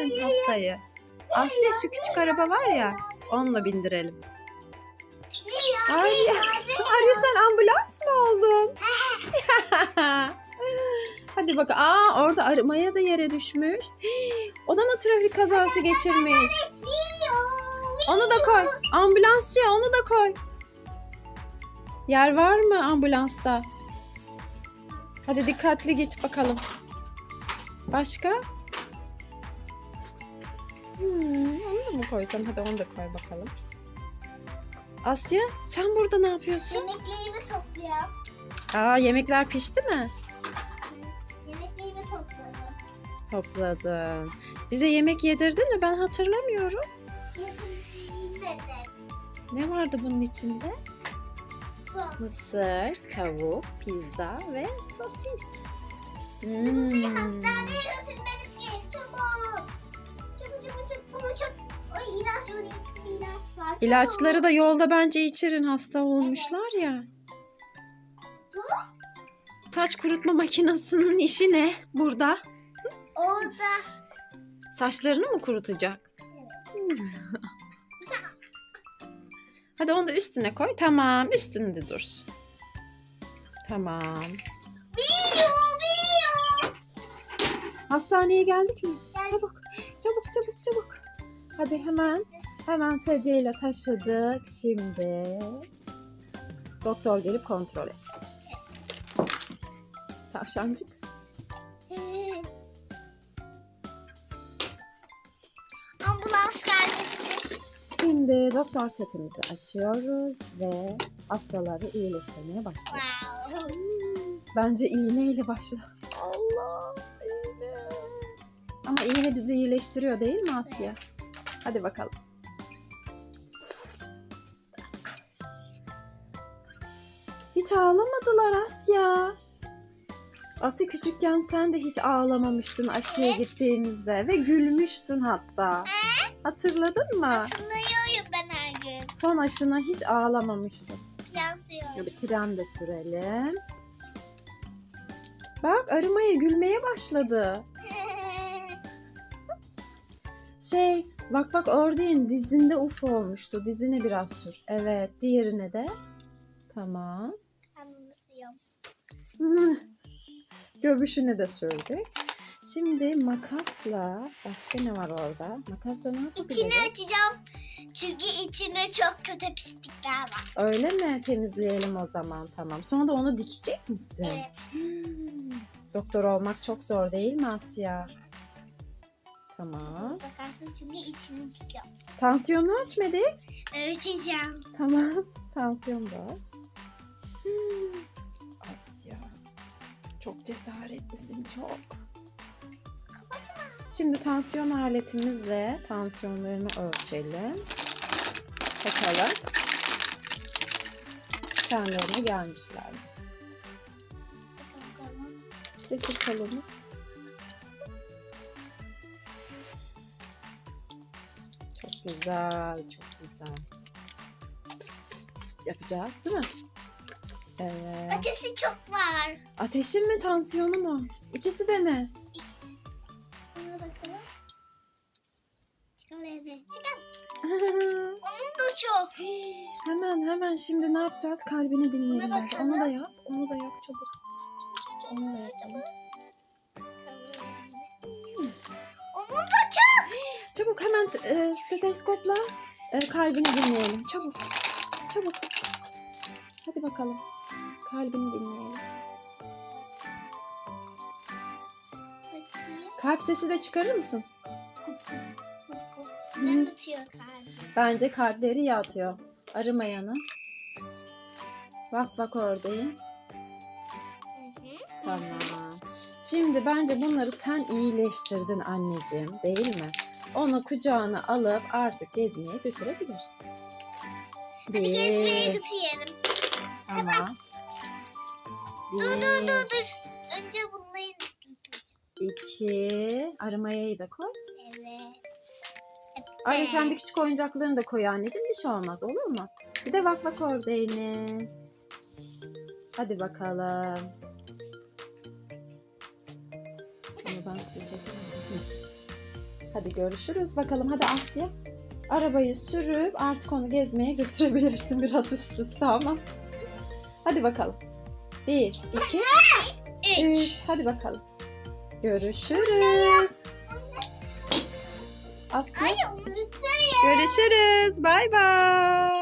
bindirsin hastayı. Asya şu küçük araba var ya onunla bindirelim. Ay, Arya sen ambulans mı oldun? Hadi bak. Aa orada arımaya da yere düşmüş. O da mı trafik kazası geçirmiş? Onu da koy. Ambulansçı onu da koy. Yer var mı ambulansta? Hadi dikkatli git bakalım. Başka? Koyacağım? Hadi onu da koy bakalım. Asya sen burada ne yapıyorsun? Yemekliğimi topluyorum. Aa yemekler pişti mi? Yemekliğimi topladım. Topladın. Bize yemek yedirdin mi? Ben hatırlamıyorum. Yedim. Ne vardı bunun içinde? Bu. Mısır, tavuk, pizza ve sosis. Bunu bir Hmm. hastaneye götürmemiz ilaç var. Çabuk. İlaçları da yolda bence içirin hasta olmuşlar ya. Saç kurutma makinesinin işi ne burada? Orada. Saçlarını mı kurutacak? Hadi onu da üstüne koy. Tamam üstünde dursun. Tamam. Biyo biyo. Hastaneye geldik mi? Geldik. Çabuk, çabuk, çabuk, çabuk. Hadi hemen, hemen sedyeyle taşıdık. Şimdi doktor gelip kontrol etsin. Tavşancık. Ambulans gelmesi. Şimdi doktor setimizi açıyoruz ve hastaları iyileştirmeye başlıyoruz. Wow. Bence iğneyle başla. Allah iğne. Ama iğne bizi iyileştiriyor değil mi Asya? Hadi bakalım. Hiç ağlamadılar Asya. Asya küçükken sen de hiç ağlamamıştın aşıya gittiğimizde ve gülmüştün hatta. Hatırladın mı? Hatırlıyorum ben her gün. Son aşına hiç ağlamamıştın. Yansıyorum. Hadi krem de sürelim. Bak arımaya gülmeye başladı. Şey bak bak ördeğin dizinde uf olmuştu. Dizine biraz sür. Evet diğerine de. Tamam. Göbüşüne de sürdük. Şimdi makasla başka ne var orada? Makasla ne yapabiliriz? İçini açacağım. Çünkü içinde çok kötü pislikler var. Öyle mi? Temizleyelim o zaman tamam. Sonra da onu dikecek misin? Evet. Hmm. Doktor olmak çok zor değil mi Asya? Tamam. Bakarsın çünkü içini dikiyor. Tansiyonu ölçmedik. Ölçeceğim. Tamam. Tansiyon da aç. Cesaretlisin çok. Şimdi tansiyon aletimizle tansiyonlarını ölçelim. Bakalım. Kendilerine gelmişler. Getir kalemi. Çok güzel, çok güzel. Yapacağız değil mi? Evet. Ötesi çok var. Ateşin mi, tansiyonu mu? İkisi de mi? Buna bakalım. Çıkar evde. Çıkar. Onun da çok. hemen hemen şimdi ne yapacağız? Kalbini dinleyelim bakalım. Onu da yap, onu da yap çabuk. Onu da yapalım. Onun da çok. Çabuk hemen e, steteskopla e, kalbini dinleyelim. Çabuk, çabuk. Hadi bakalım. Kalbini dinleyelim. Bakayım. Kalp sesi de çıkarır mısın? Güzel atıyor kalbi. Bence kalpleri iyi atıyor. Arımayanı. Bak bak oradayım. Tamam. Şimdi bence bunları sen iyileştirdin anneciğim değil mi? Onu kucağına alıp artık gezmeye götürebiliriz. Hadi gezmeye Bir. götürelim. Tamam. Dur dur dur dur. Önce bunları iki. Arımayayı da koy. Evet. Arya kendi küçük oyuncaklarını da koy anneciğim. Bir şey olmaz olur mu? Bir de bak bak oradayız. Hadi bakalım. Bunu ben. Hı. Hadi görüşürüz bakalım. Hadi Asya. Arabayı sürüp artık onu gezmeye götürebilirsin biraz üst üste ama. Hadi bakalım. Bir, iki, üç. Hadi bakalım. Görüşürüz. Onu Görüşürüz. Bay bay.